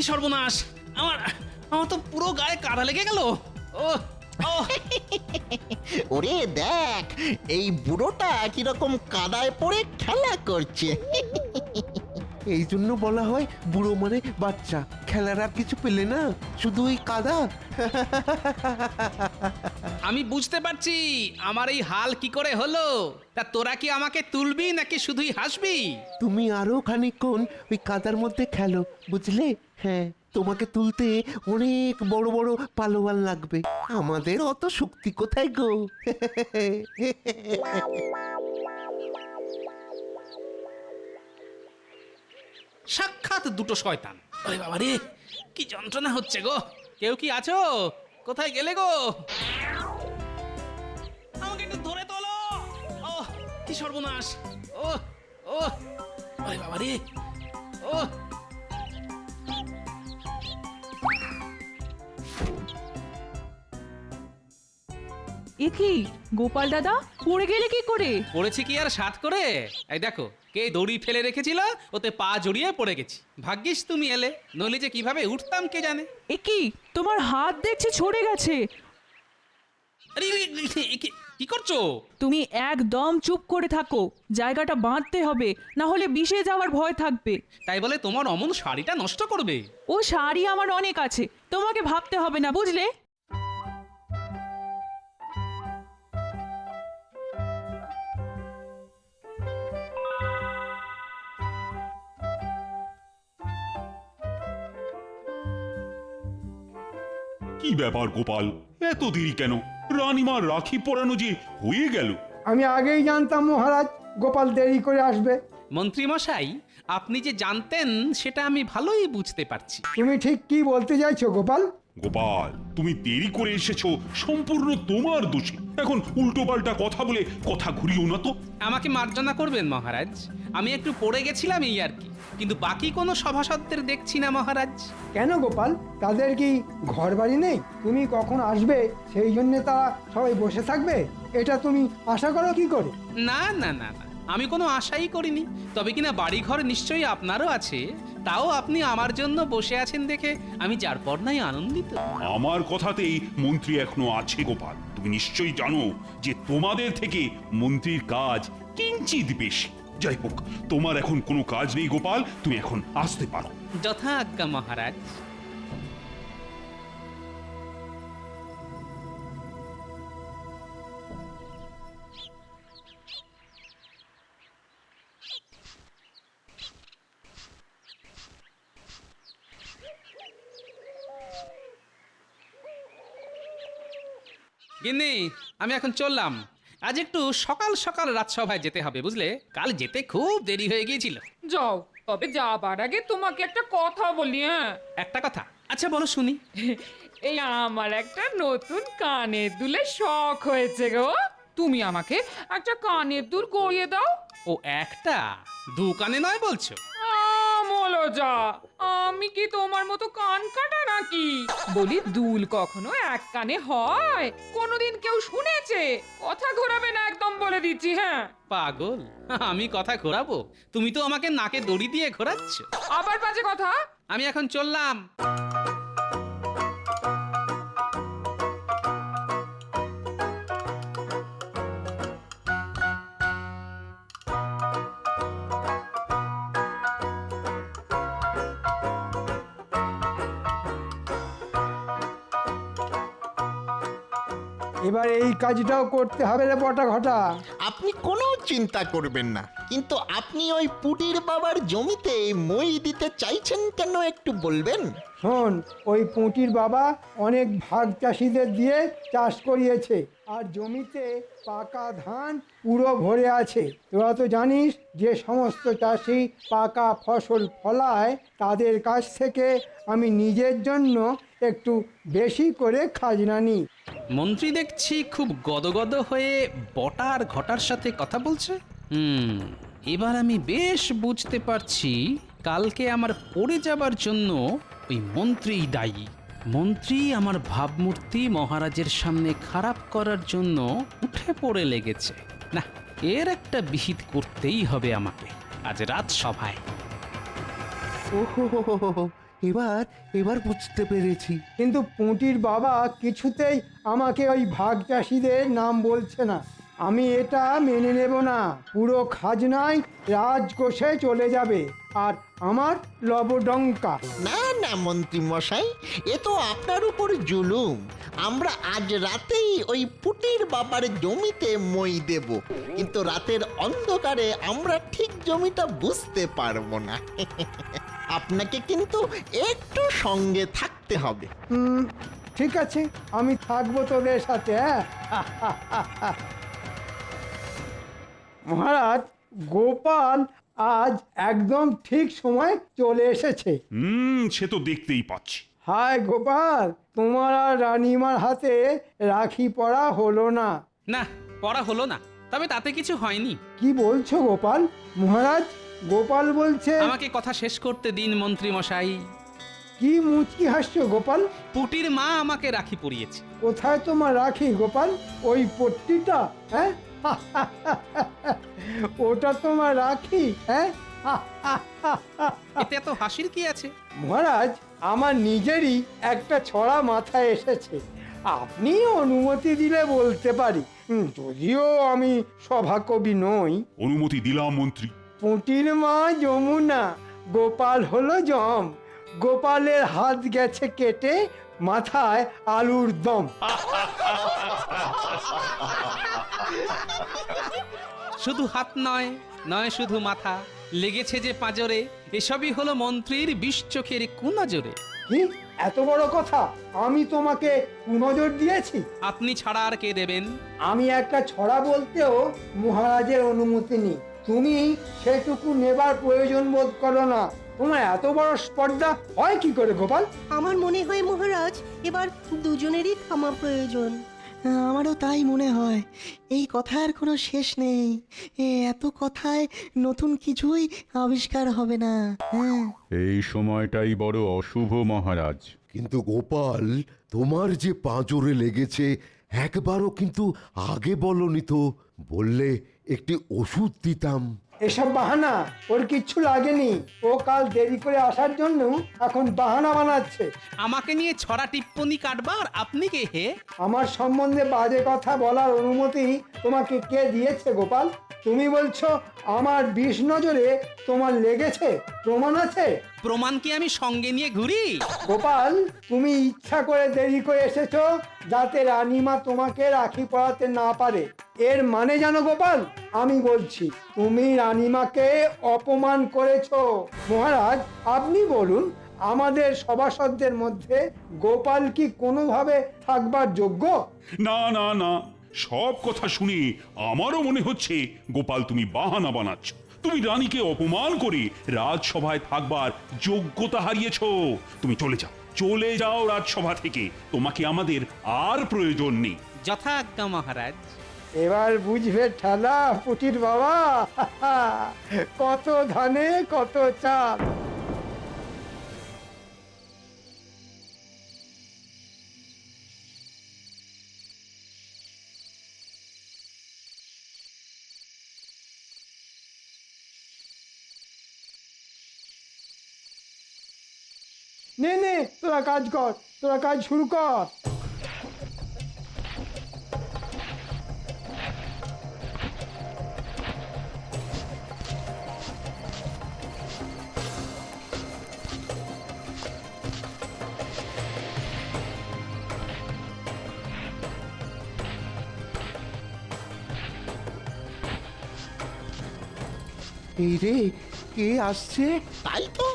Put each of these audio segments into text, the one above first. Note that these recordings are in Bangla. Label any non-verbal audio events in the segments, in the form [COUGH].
কি সর্বনাশ। আমার আমার তো পুরো গায়ে কাদা লেগে গেল। ও [LAUGHS] ওরে দেখ, এই বুড়োটা কীরকম কাদায় পড়ে খেলা করছে। [LAUGHS] এই জন্য বলা হয় বুড়ো মানে বাচ্চা। খেলার আর কিছু পেলে না শুধু ওই কাদা। আমি বুঝতে পারছি আমার এই হাল কি করে হলো? তা তোরা কি আমাকে তুলবি নাকি শুধুই হাসবি? তুমি আরও খানিকক্ষণ ওই কাদার মধ্যে খেলো বুঝলে? হ্যাঁ তোমাকে তুলতে অনেক বড় বড় পালোয়ান লাগবে। আমাদের অত শক্তি কোথায় গো? [LAUGHS] সাক্ষাৎ দুটো শয়তান। আরে বাবা রে কি যন্ত্রণা হচ্ছে গো। কেউ কি আছো? কোথায় গেলে গো? আমাকে একটু ধরে তোলো। ও কি সর্বনাশ। ও ও আরে বাবা রে ও এ কি গোপাল দাদা পড়ে গেলে কি করে? পড়েছি কি আর সাত করে? এই দেখো কে দড়ি ফেলে রেখেছিল? ওতে পা জড়িয়ে পড়ে গেছি। ভাগ্যিস তুমি এলে নইলে যে কীভাবে উঠতাম কে জানে? এ কি? তোমার হাত দেখছি ছড়ে গেছে। আরে এ, কি- কি করছ? তুমি একদম চুপ করে থাকো। জায়গাটা বাঁধতে হবে না হলে বিষে যাওয়ার ভয় থাকবে। তাই বলে তোমার অমন শাড়িটা নষ্ট করবে? ও শাড়ি আমার অনেক আছে তোমাকে ভাবতে হবে না বুঝলে? ব্যাপার গোপাল? এত দেরি কেন? রানীমার রাখি পরানো যে হয়ে গেল। আমি আগেই জানতাম মহারাজ গোপাল দেরি করে আসবে। মন্ত্রী মশাই আপনি যে জানতেন সেটা আমি ভালোই বুঝতে পারছি। তুমি ঠিক কি বলতে চাইছো গোপাল? গোপাল তুমি দেরি করে এসেছ। সম্পূর্ণ তোমার দোষে। এখন উল্টো পাল্টা কথা বলে কথা ঘুরিও না তো। আমাকে মার্জনা করবেন মহারাজ। আমি একটু পড়ে গেছিলাম এই আর কি কিন্তু বাকি কোনো সভাসদদের দেখছি না মহারাজ। কেন গোপাল? তাদের কি ঘর বাড়ি নেই? তুমি কখন আসবে? সেই জন্য তারা সবাই বসে থাকবে? এটা তুমি আশা করো কি করে? না না না না। আমি কোনো আশাই করিনি। তবে কিনা বাড়িঘর নিশ্চয়ই আপনারও আছে। তাও আপনি আমার জন্য বসে আছেন দেখে আমি যার পর নাই আনন্দিত। আমার কথাতেই মন্ত্রী এখনও আছে গোপাল। তুমি নিশ্চয়ই জানো যে তোমাদের থেকে মন্ত্রীর কাজ কিঞ্চিত বেশি। যাই হোক তোমার এখন কোনো কাজ নেই গোপাল। তুমি এখন আসতে পারো। যথা আজ্ঞা মহারাজ। গিন্নি আমি এখন চললাম। আজ একটু সকাল সকাল রাজসভায় যেতে হবে বুঝলে? কাল যেতে খুব দেরি হয়ে গিয়েছিল। যাও তবে যাবার আগে তোমাকে একটা কথা বলি হ্যাঁ? একটা কথা? আচ্ছা বলো শুনি। [LAUGHS] এই আমার একটা নতুন কানের দুলে শখ হয়েছে গো। তুমি আমাকে একটা কানের দুল গড়িয়ে দাও। ও একটা? দু কানে নয় বলছো? আমলো যা আমি কি তোমার মতো কান কাটা নাকি? বলি দুল কখনো এক কানে হয়? কোনোদিন কেউ শুনেছে। কথা ঘোরাবে না একদম বলে দিচ্ছি হ্যাঁ। পাগল আমি কথা ঘোরাবো? তুমি তো আমাকে নাকে দড়ি দিয়ে ঘোরাচ্ছ। আবার বাজে কথা। আমি এখন চললাম। এই কাজটাও করতে হবে রে বটা ঘটা। আপনি কোনো চিন্তা করবেন না কিন্তু আপনি ওই পুটির বাবার জমিতে মই দিতে চাইছেন কেন একটু বলবেন? শোন ওই পুঁটির বাবা অনেক ভাগ চাষিদের দিয়ে চাষ করিয়েছে আর জমিতে পাকা ধান পুরো ভরে আছে। তোরা তো জানিস যে সমস্ত চাষি পাকা ফসল ফলায় তাদের কাছ থেকে আমি নিজের জন্য একটু বেশি করে খাজনা নিই। মন্ত্রী দেখছি খুব গদগদ হয়ে বটার ঘটার সাথে কথা বলছে। হুম, এবার আমি বেশ বুঝতে পারছি কালকে আমার পড়ে যাবার জন্য ওই মন্ত্রীই দায়ী। মন্ত্রী আমার ভাবমূর্তি মহারাজের সামনে খারাপ করার জন্য উঠে পড়ে লেগেছে। না, এর একটা বিহিত করতেই হবে আমাকে আজ রাত সভায় ওহো এবার এবার বুঝতে পেরেছি। কিন্তু পুঁটির বাবা কিছুতেই আমাকে ওই ভাগ চাষিদের নাম বলছে না। আমি এটা মেনে নেব না। পুরো খাজনায় রাজকোষে চলে যাবে আর আমার লবডঙ্কা। না না মন্ত্রী মশাই এ তো আপনার উপর জুলুম। আমরা আজ রাতেই ওই পুটির বাবার জমিতে মই দেব। কিন্তু রাতের অন্ধকারে আমরা ঠিক জমিটা বুঝতে পারব না। [LAUGHS] আপনাকে কিন্তু একটু সঙ্গে থাকতে হবে। হুম, ঠিক আছে আমি থাকব তোদের সাথে হ্যাঁ? মহারাজ গোপাল আজ একদম ঠিক সময় চলে এসেছে। হুম সে তো দেখতেই পাচ্ছি। হায় গোপাল তোমার আর রানীমার হাতে রাখি পড়া হলো না। না পড়া হলো না তবে তাতে কিছু হয়নি। কি বলছো গোপাল? মহারাজ গোপাল বলছে আমাকে কথা শেষ করতে দিন মন্ত্রী মশাই। কি মুচকি হাসছো গোপাল? পুটির মা আমাকে রাখি পরিয়েছে। কোথায় তোমার রাখি গোপাল? ওই পট্টিটা হ্যাঁ? ওটা তোমার রাখি হ্যাঁ? এতে এত হাসির কি আছে? মহারাজ আমার নিজেরই একটা ছড়া মাথায় এসেছে। আপনি অনুমতি দিলে বলতে পারি। যদিও আমি সভাকবি নই। অনুমতি দিলাম মন্ত্রী। পুঁটির মা যমুনা গোপাল হলো জম। গোপালের হাত গেছে কেটে মাথায় আলুর দম। শুধু হাত নয় নয় শুধু মাথা। লেগেছে যে পাঁজরে এসবই হলো মন্ত্রীর বিষ চোখের কুনজরে। কি? এত বড় কথা? আমি তোমাকে নজর দিয়েছি? আপনি ছাড়া আর কে দেবেন? আমি একটা ছড়া বলতেও মহারাজের অনুমতি নেই। তুমি সেটুকু নেবার প্রয়োজন বোধ করো না। তোমার এত বড় স্পর্ধা হয় কি করে গোপাল? আমার মনে হয় মহারাজ এবার দুজনেরই থামা প্রয়োজন। আমারও তাই মনে হয়। এই কথার কোনো শেষ নেই। এ এত কথায় নতুন কিছুই আবিষ্কার হবে না। হ্যাঁ। এই সময়টাই বড় অশুভ মহারাজ। কিন্তু গোপাল তোমার যে পাঁজরে লেগেছে একবারও কিন্তু আগে বলনি তো। বললে একটি ওষুধ দিতাম। এসব বাহানা ওর কিচ্ছু লাগেনি। ও কাল দেরি করে আসার জন্য এখন বাহানা বানাচ্ছে। আমাকে নিয়ে ছড়া টিপ্পনি কাটবার? আপনি কে হে? আমার সম্বন্ধে বাজে কথা বলার অনুমতি তোমাকে কে দিয়েছে গোপাল? তুমি বলছো আমার বিষ নজরে তোমার লেগেছে? প্রমাণ আছে? প্রমাণ কি আমি সঙ্গে নিয়ে ঘুরি? গোপাল তুমি ইচ্ছা করে দেরি করে এসেছ যাতে রানীমা তোমাকে রাখি পড়াতে না পারে। এর মানে জানো গোপাল? আমি বলছি তুমি রানীমাকে অপমান করেছ। মহারাজ আপনি বলুন আমাদের সভাসদদের মধ্যে গোপাল কি কোনোভাবে থাকবার যোগ্য? না না না। সব কথা শুনে আমারও মনে হচ্ছে গোপাল তুমি বাহানা বানাচ্ছ। তুমি রানীকে অপমান করে রাজসভায় থাকবার যোগ্যতা হারিয়েছ। তুমি চলে যাও চলে যাও রাজসভা থেকে। তোমাকে আমাদের আর প্রয়োজন নেই। যথাজ্ঞা মহারাজ। এবার বুঝবে ঠেলা পুটির বাবা। কত ধানে, কত চাল। নে নে, তোরা কাজ কর, তোরা কাজ শুরু কর। এই রে কে আসছে? তাই তো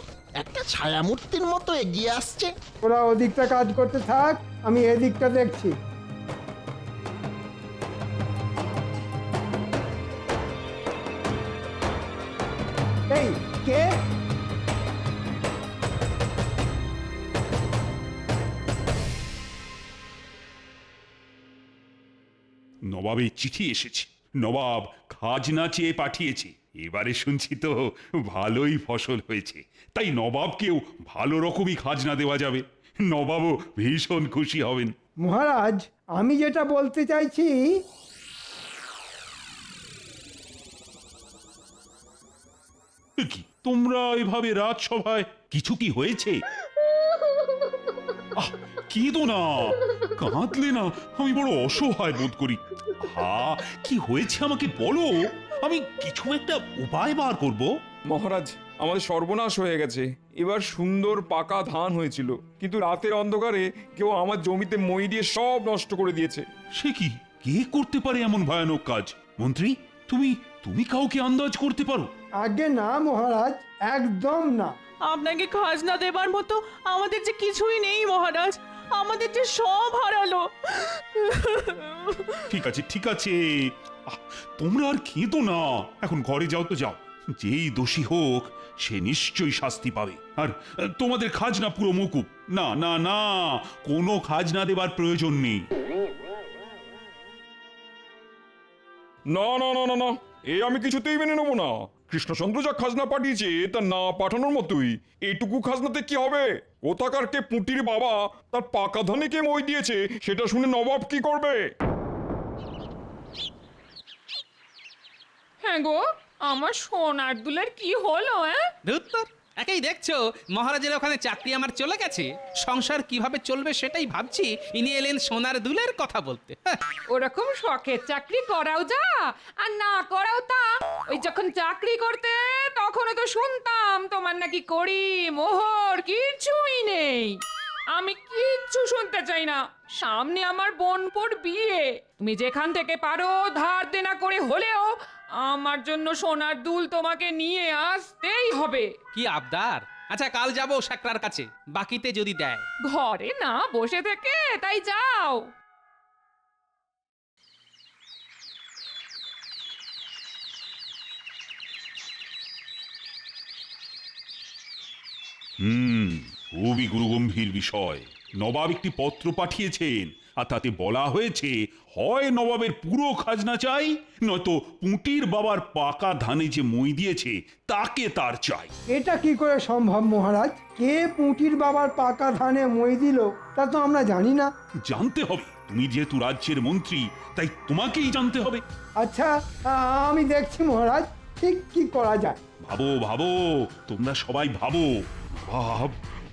একটা ছায়ামূর্তির মতো এগিয়ে আসছে। ওরা ওদিকটা কাজ করতে থাক আমি এদিকটা দেখছি। এই কে? নবাবের চিঠি এসেছে। নবাব খাজনা চেয়ে পাঠিয়েছে। এবারে শুনছি তো ভালোই ফসল হয়েছে। তাই নবাবকেও ভালো রকমই খাজনা দেওয়া যাবে। নবাবও ভীষণ খুশি হবেন। মহারাজ আমি যেটা বলতে চাইছি কি তোমরা এভাবে রাজসভায় কিছু কি হয়েছে? [LAUGHS] আহ, কেঁদো না। কাঁদলে না আমি বড় অসহায় বোধ করি। হা কি হয়েছে আমাকে বলো? আমি কিছু একটা উপায় বার করব। মহারাজ আমাদের সর্বনাশ হয়ে গেছে। এবার সুন্দর পাকা ধান হয়েছিল। কিন্তু রাতের অন্ধকারে কেউ আমার জমিতে মই দিয়ে সব নষ্ট করে দিয়েছে। সে কি? কে করতে পারে এমন ভয়ানক কাজ? মন্ত্রী তুমি তুমি কাউকে আন্দাজ করতে পারো? আগে না মহারাজ একদম না। আপনাকে খাজনা দেবার মতো আমাদের যে কিছুই নেই মহারাজ। আমাদের যে সব হারালো। ঠিক আছে ঠিক আছে। আহ, তোমরা আর খেতো না। এখন ঘরে যাও তো যাও। যেই দোষী হোক সে নিশ্চয়ই শাস্তি পাবে। আর আহ, তোমাদের খাজনা পুরো মকুব। না না না কোনো খাজনা দেবার প্রয়োজন নেই। না না না না না। এ আমি কিছুতেই মেনে নেব না। কৃষ্ণচন্দ্র যা খাজনা পাঠিয়েছে তা না পাঠানোর মতোই। এইটুকু খাজনাতে কি হবে? কোথাকার কে পুটির বাবা তার পাকা ধনে কে মই দিয়েছে সেটা শুনে নবাব কি করবে? হ্যাঁ গো আমার সোনার দুলের কি হলো হ্যাঁ? ধুত্তর একেই দেখছ মহারাজের ওখানে চাকরি আমার চলে গেছে। সংসার কীভাবে চলবে সেটাই ভাবছি। ইনি এলেন সোনার দুলের কথা বলতে। হ্যাঁ, ওরকম শখের চাকরি করাও যা আর না করাও তা। ওই যখন চাকরি করতে তখনও তো শুনতাম তোমার নাকি করি মোহর কিছুই নেই। আমি কিচ্ছু শুনতে চাই না। সামনে আমার বোনপোর বিয়ে। তুমি যেখান থেকে পারো ধার দেনা করে হলেও আমার জন্য সোনার দুল তোমাকে নিয়ে আসতেই হবে। কি আবদার? আচ্ছা কাল যাব সাকরার কাছে। বাকিতে যদি দেয়। ঘরে না বসে থেকে তাই যাও। হুম খুবই গুরুগম্ভীর বিষয়। নবাব একটি পত্র পাঠিয়েছেন। আর তাতে বলা হয়েছে হয় নবাবের পুরো খাজনা চাই নয়তো পুঁটির বাবার পাকা ধানে যে মই দিয়েছে তাকে তার চাই। এটা কি করে সম্ভব মহারাজ? কে পুঁটির বাবার পাকা ধানে মই দিল তা তো আমরা জানি না। জানতে হবে। তুমি যেহেতু রাজ্যের মন্ত্রী তাই তোমাকেই জানতে হবে। আচ্ছা আমি দেখছি মহারাজ ঠিক কি করা যায়। ভাবো ভাবো তোমরা সবাই ভাবো। ভাব।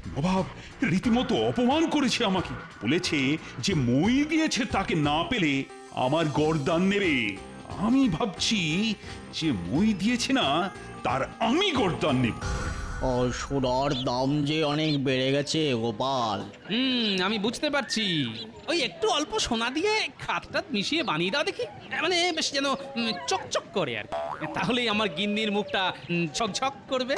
নবাব রীতিমতো অপমান করেছে আমাকে। বলেছে যে মই দিয়েছে তাকে না পেলে আমার গরদান নেবে। আমি ভাবছি যে মই দিয়েছে না, তার আমি গরদান নেব। সোনার দাম যে অনেক বেড়ে গেছে গোপাল। হুম আমি বুঝতে পারছি। ওই একটু অল্প সোনা দিয়ে খাতটা মিশিয়ে বানিয়ে দাও দেখি। মানে বেশ যেন উম, চকচক করে আর কি। তাহলেই আমার গিন্নির মুখটা উম, ঝকঝক করবে।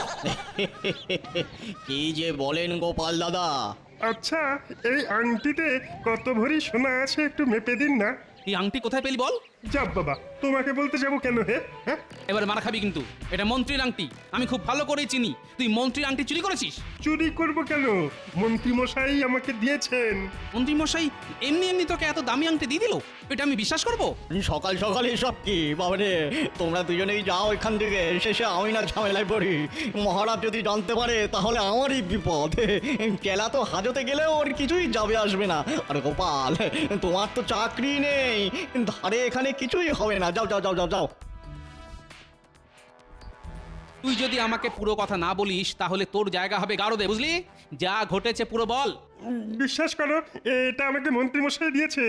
[LAUGHS] কি যে বলেন গোপাল দাদা? আচ্ছা এই আংটিতে কত ভরি সোনা আছে একটু মেপে দিন না। এই আংটি কোথায় পেলি বল? যাব বাবা তোমাকে বলতে যাব কেন হে? হ্যাঁ এবার মারা খাবি কিন্তু। এটা মন্ত্রীর আংটি। আমি খুব ভালো করেই চিনি। তুই মন্ত্রীর আংটি চুরি করেছিস? চুরি করব কেন? মন্ত্রী মশাই আমাকে দিয়েছেন। মন্ত্রী মশাই এমনি এমনি তোকে এত দামি আংটি দিয়ে দিল? এটা আমি বিশ্বাস করব? সকাল সকাল এসব কি? বাবারে তোমরা দুজনেই যাও এখান থেকে। শেষে আমি না ঝামেলায় পড়ি। মহারাজ যদি জানতে পারে তাহলে আমারই বিপদ। কেলা তো হাজতে গেলেও ওর কিছুই যাবে আসবে না। আর গোপাল তোমার তো চাকরি নেই। ধারে এখানে কিছুই হবে না। যাও যাও যাও যাও যাও। তুই যদি আমাকে পুরো কথা না বলিস তাহলে তোর জায়গা হবে গারদে বুঝলি? যা ঘটেছে পুরো বল। বিশ্বাস করো এটা আমাকে মন্ত্রী মশাই দিয়েছে।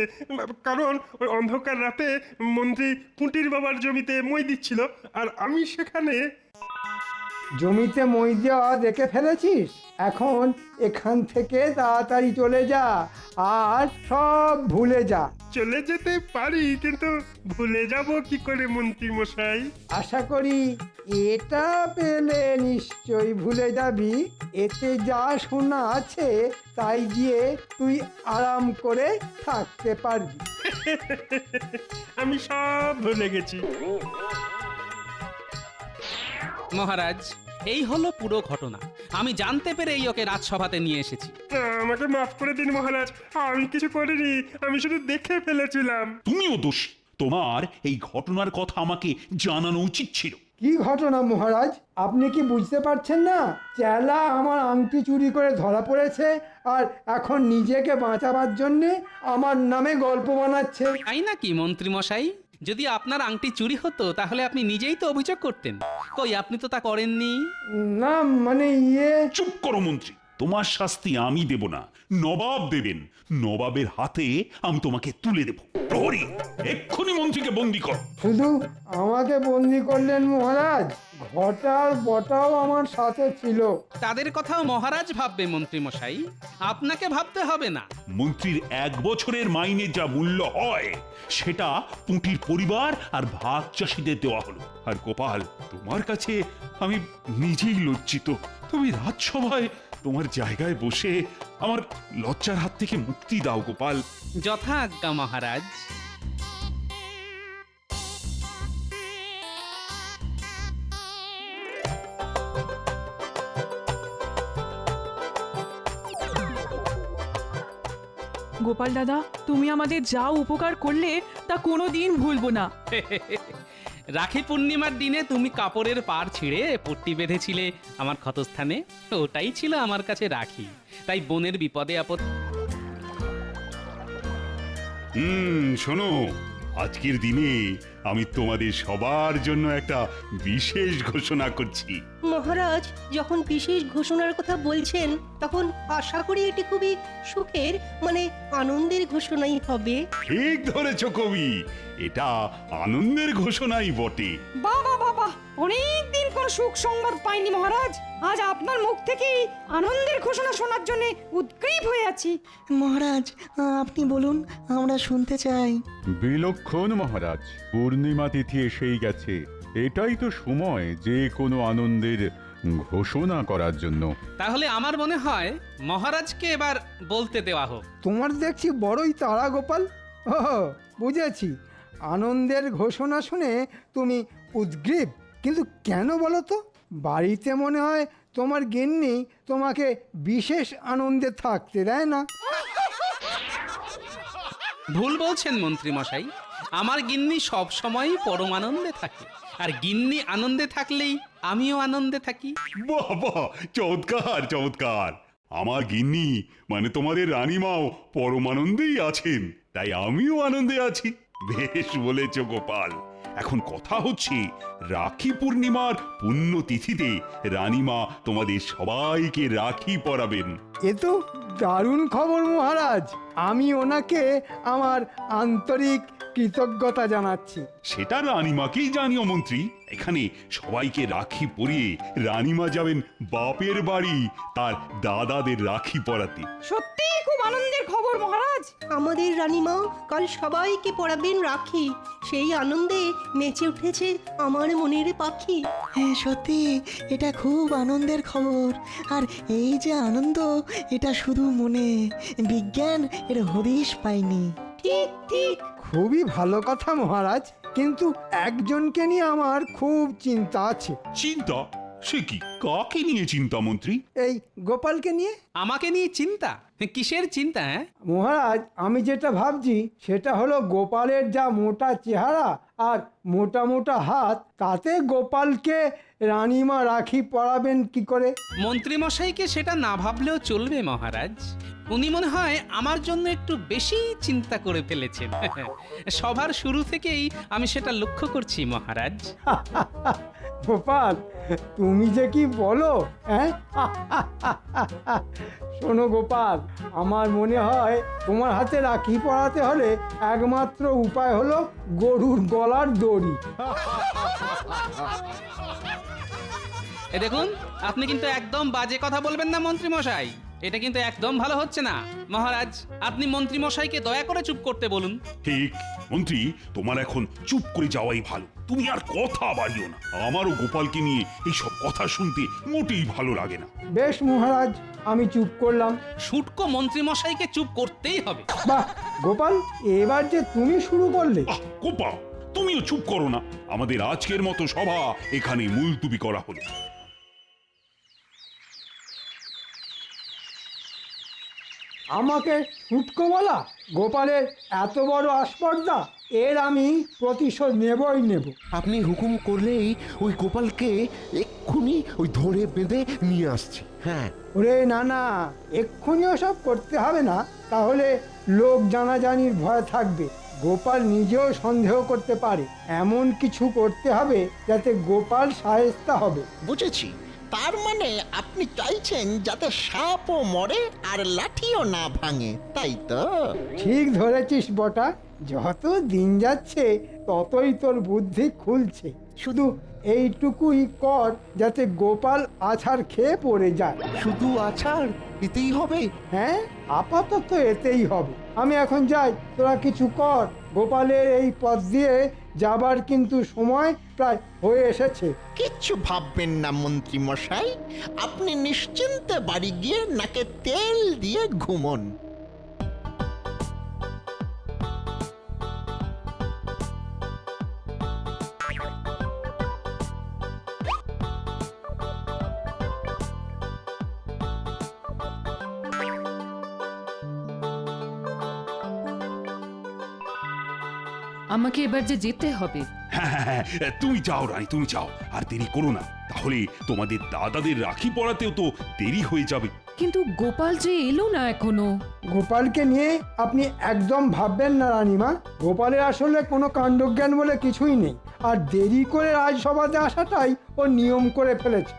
কারণ ওই অন্ধকার রাতে মন্ত্রী পুঁটির বাবার জমিতে মই দিচ্ছিল আর আমি সেখানে জমিতে মই দেওয়া দেখে ফেলেছিস এখন এখান থেকে তাড়াতাড়ি চলে যা আর সব ভুলে যা। চলে যেতে পারি কিন্তু ভুলে যাব কি করে মন্ত্রী মশাই? আশা করি এটা পেলে নিশ্চয়ই ভুলে যাবি। এতে যা শোনা আছে তাই দিয়ে তুই আরাম করে থাকতে পারবি। [LAUGHS] আমি সব ভুলে গেছি। মহারাজ এই হলো পুরো ঘটনা। আমি জানতে পেরেই ওকে রাজসভাতে নিয়ে এসেছি। আমাকে মাফ করে দিন মহারাজ আমি কিছু করিনি আমি শুধু দেখে ফেলেছিলাম। তুমিও দোষী তোমার এই ঘটনার কথা আমাকে জানানো উচিত ছিল। কি ঘটনা মহারাজ? আপনি কি বুঝতে পারছেন না? চেলা আমার আংটি চুরি করে ধরা পড়েছে আর এখন নিজেকে বাঁচাবার জন্যে আমার নামে গল্প বানাচ্ছে। তাই নাকি মন্ত্রী মশাই যদি আপনার আংটি চুরি হতো তাহলে আপনি নিজেই তো অভিযোগ করতেন। কই আপনি তো তা করেননি? না মানে ইয়ে চুপ করো মন্ত্রী। তোমার শাস্তি আমি দেব না। নবাব দেবেন। নবাবের হাতে আমি তোমাকে তুলে দেব। প্রহরী এক্ষুনি মন্ত্রীকে বন্দি কর। শুধু আমাকে বন্দি করলেন মহারাজ। ঘটার বটাও আমার সাথে ছিল। তাদের কথাও মহারাজ ভাববে মন্ত্রী মশাই। আপনাকে ভাবতে হবে না। মন্ত্রীর এক বছরের মাইনে যা মূল্য হয় সেটা পুঁটির পরিবার আর ভাগ চাষিদের দেওয়া হলো। আর গোপাল তোমার কাছে আমি নিজেই লজ্জিত। তুমি রাজসভায় তোমার জায়গায় বসে আমার লজ্জার হাত থেকে মুক্তি দাও গোপাল। যথা আজ্ঞা মহারাজ। গোপাল দাদা তুমি আমাদের যা উপকার করলে তা কোনো দিন ভুলবো না। [LAUGHS] রাখি পূর্ণিমার দিনে তুমি কাপড়ের পার ছিঁড়ে পট্টি বেঁধেছিলে আমার ক্ষতস্থানে। ওটাই ছিল আমার কাছে রাখি। তাই বোনের বিপদে আপদ হুম, শোনো, আজকের দিনে আমি তোমাদের সবার জন্য একটা বিশেষ ঘোষণা করছি। মহারাজ যখন বিশেষ ঘোষণার কথা বলছেন তখন আশা করি এটি খুবই সুখের মানে আনন্দের ঘোষণাই হবে। ঠিক ধরেছ কবি। এটা আনন্দের ঘোষণাই বটে। বাবা বাবা অনেক দিন কোন সুখ সংবাদ পাইনি মহারাজ। আজ আপনার মুখ থেকেই আনন্দের ঘোষণা শোনার জন্য উদ্গ্রীব হয়ে আছি। মহারাজ আপনি বলুন আমরা শুনতে চাই। বিলক্ষণ মহারাজ পূর্ণিমা তিথি এসেই গেছে। এটাই তো সময় যে কোনো আনন্দের ঘোষণা করার জন্য। তাহলে আমার মনে হয় মহারাজকে এবার বলতে দেওয়া হোক। তোমার দেখছি বড়ই তাড়া গোপাল ও বুঝেছি। আনন্দের ঘোষণা শুনে তুমি উদ্গ্রীব। কিন্তু কেন বলো তো? বাড়িতে মনে হয় তোমার গিন্নি তোমাকে বিশেষ আনন্দে থাকতে দেয় না। ভুল বলছেন মন্ত্রী মশাই আমার গিন্নি সব সময় পরম আনন্দে থাকে। আর গিন্নি আনন্দে থাকলেই আমিও আনন্দে থাকি। বাহ বাহ চমৎকার চমৎকার। আমার গিন্নি মানে তোমাদের রানীমাও পরমানন্দেই আছেন তাই আমিও আনন্দে আছি। বেশ বলেছ গোপাল। এখন কথা হচ্ছে রাখি পূর্ণিমার পুণ্য তিথিতে রানীমা তোমাদের সবাইকে রাখি পরাবেন। এ তো দারুণ খবর মহারাজ। আমি ওনাকে আমার আন্তরিক কৃতজ্ঞতা জানাচ্ছি। সেটা রানীমাকেই জানিও মন্ত্রী। এখানে সবাইকে রাখি পরিয়ে রানীমা যাবেন বাপের বাড়ি তার দাদাদের রাখি পরাতে। সত্যিই খুব আনন্দের খবর মহারাজ। আমাদের রানীমা কাল সবাইকে পড়াবেন রাখি। সেই আনন্দে নেচে উঠেছে আমার মনের পাখি। হ্যাঁ সত্যি এটা খুব আনন্দের খবর। আর এই যে আনন্দ এটা শুধু মনে বিজ্ঞান এর হদিশ পায়নি। ঠিক ঠিক। খুবই ভালো কথা মহারাজ। কিন্তু একজনকে নিয়ে আমার খুব চিন্তা আছে। চিন্তা? সে কি? কাকে নিয়ে চিন্তা মন্ত্রী? এই গোপালকে নিয়ে? আমাকে নিয়ে চিন্তা? কিসের চিন্তা হ্যাঁ? মহারাজ আমি যেটা ভাবছি সেটা হলো গোপালের যা মোটা চেহারা আর মোটা মোটা হাত তাতে গোপালকে রানীমা রাখি পরাবেন কি করে? মন্ত্রী মশাইকে সেটা না ভাবলেও চলবে মহারাজ। উনি মনে হয় আমার জন্য একটু বেশি চিন্তা করে ফেলেছেন। [LAUGHS] সবার শুরু থেকেই আমি সেটা লক্ষ্য করছি মহারাজ। [LAUGHS] গোপাল তুমি যে কি বলো হ্যাঁ? [LAUGHS] শোনো গোপাল আমার মনে হয় তোমার হাতে রাখি পরাতে হলে একমাত্র উপায় হলো গরুর গলার দড়ি। দেখুন আপনি কিন্তু একদম বাজে কথা বলবেন না মন্ত্রী মশাই। এটা কিন্তু একদম ভালো হচ্ছে না। মহারাজ আপনি মন্ত্রী মশাইকে দয়া করে চুপ করতে বলুন। ঠিক মন্ত্রী তোমার এখন চুপ করে যাওয়াই ভালো। তুমি আর কথা বাড়িও না। আমারও গোপালকে নিয়ে এইসব কথা শুনতে মোটেই ভালো লাগে না। বেশ মহারাজ আমি চুপ করলাম। শুটকো মন্ত্রী মশাইকে চুপ করতেই হবে। বাহ গোপাল এবার যে তুমি শুরু করলে। আহ গোপা তুমিও চুপ করো না। আমাদের আজকের মতো সভা এখানে মুলতুবি করা হলো। আমাকে ফুটকো বলা গোপালের এত বড় আস্পর্ধা এর আমি প্রতিশোধ নেবই নেব। আপনি হুকুম করলেই ওই গোপালকে এক্ষুনি ওই ধরে বেঁধে নিয়ে আসছি। হ্যাঁ। ওরে না না এক্ষুনি সব করতে হবে না তাহলে লোক জানাজানির ভয় থাকবে। গোপাল নিজেও সন্দেহ করতে পারে এমন কিছু করতে হবে যাতে গোপাল সাহেস্তা হবে। বুঝেছি। তার মানে আপনি চাইছেন যাতে সাপও মরে আর লাঠিও না ভাঙে তাই তো? ঠিক ধরেছিস বটা যত দিন যাচ্ছে ততই তোর বুদ্ধি খুলছে। শুধু এইটুকুই কর যাতে গোপাল আছাড় খেয়ে পড়ে যায়। শুধু আছাড়? এতেই হবে? হ্যাঁ আপাতত এতেই হবে। আমি এখন যাই তোরা কিছু কর। গোপালের এই পথ দিয়ে যাবার কিন্তু সময় প্রায় হয়ে এসেছে। কিচ্ছু ভাববেন না মন্ত্রী মশাই। আপনি নিশ্চিন্তে বাড়ি গিয়ে নাকে তেল দিয়ে ঘুমন। আমাকে এবার যে যেতে হবে। হ্যাঁ হ্যাঁ হ্যাঁ তুমি যাও রানী তুমি যাও। আর দেরি করো না। তাহলে তোমাদের দাদাদের রাখি পড়াতেও তো দেরি হয়ে যাবে। কিন্তু গোপাল যে এলো না এখনও। গোপালকে নিয়ে আপনি একদম ভাববেন না রানীমা। গোপালের আসলে কোনো কাণ্ডজ্ঞান বলে কিছুই নেই। আর দেরি করে রাজসভাতে আসাটাই ও নিয়ম করে ফেলেছে।